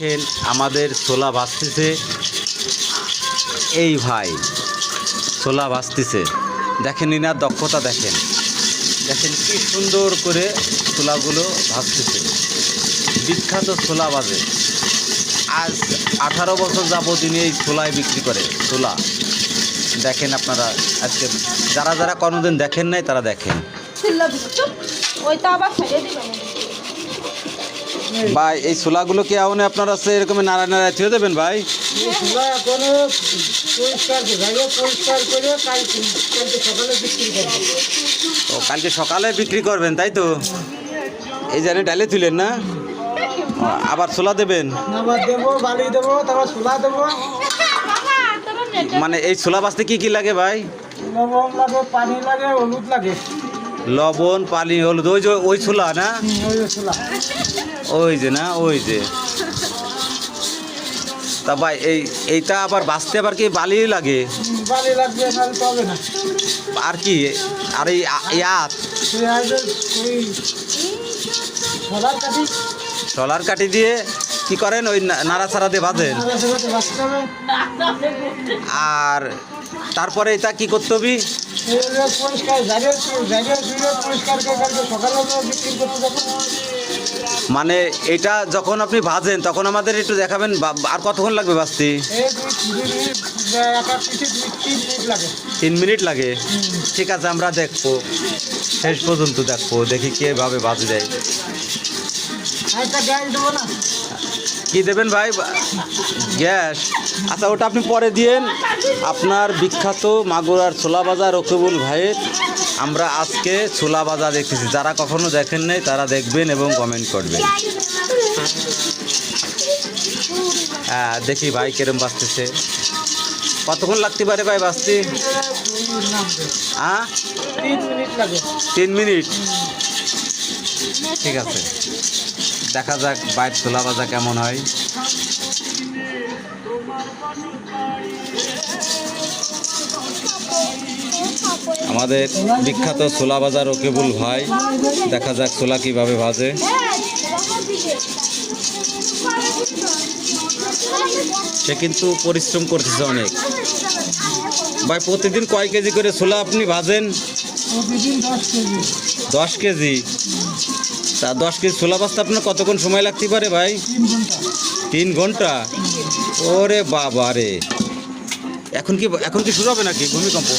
দেখেন আমাদের ছোলা ভাসতেছে। এই ভাই, ছোলা ভাসতেছে। দেখেন ইনার দক্ষতা দেখেন। দেখেন কি সুন্দর করে ছোলাগুলো ভাসতেছে। বিখ্যাত ছোলা বাজে। আজ আঠারো বছর যাবৎ তিনি এই ছোলায় বিক্রি করে, ছোলা। দেখেন আপনারা, আজকে যারা যারা কোনোদিন দেখেন নাই তারা দেখেন। চুপ ওইটা আবার ভাই এই ছোলাগুলো কি আউনে আপনারা সে এরকম নাড়া নাড়া ছুঁয়ে দেবেন ভাই? ও কালকে সকালে বিক্রি করবেন তাই তো? এই জানে ডালে তুলেন না? আবার ছোলা দেবেন? মানে এই ছোলা বাঁচতে কি কি লাগে ভাই? লবণ লাগে পানি লাগে হলুদ লাগে। লবণ পানি হলুদ ওই ওই ছোলা না? ওই যে না ওই যে। তা ভাই এই এইটা আবার বাঁচতে আবার কি বালি লাগে? বালি লাগবে নাহলে না। আর কি আর এই ইয়াত সলার কাঠি দিয়ে কি করেন? ওই না- নাড়াচাড়া দিয়ে বাঁধেন? আর তারপরে এটা কি করতে হবে? মানে এটা যখন আপনি ভাজেন তখন আমাদের একটু দেখাবেন আর কতক্ষণ লাগবে বাঁচতে তিন মিনিট লাগে। ঠিক আছে, আমরা দেখব। শেষ পর্যন্ত দেখব, দেখি কীভাবে বাজে দেয় কি দেবেন ভাই? গ্যাস। আচ্ছা ওটা আপনি পরে দিয়েন। আপনার বিখ্যাত মাগুরার ছোলা বাজার রকিবুল ভাইয়ের। আমরা আজকে ছোলা বাজার দেখতেছি। যারা কখনো দেখেন নাই তারা দেখবেন এবং কমেন্ট করবেন। হ্যাঁ দেখি ভাই কিরম বাঁচতেছে কতক্ষণ লাগতে পারে ভাই বাঁচতে হ্যাঁ তিন মিনিট। ঠিক আছে। দেখা যাক, বাইর ছোলা বাজা কেমন হয়। আমাদের বিখ্যাত ছোলা বাজার রকিবুল ভাই, দেখা যাক ছোলা কীভাবে ভাজে। সে কিন্তু পরিশ্রম করতেছে অনেক। ভাই প্রতিদিন কয় কেজি করে ছোলা আপনি ভাজেন? দশ কেজি। তা দশ কেজি ছোলা ভাজতে আপনার কতক্ষণ সময় লাগতে পারে ভাই? তিন ঘণ্টা। ওরে বাবা রে এখন কি এখন কি শুরু হবে নাকি ভূমিকম্প?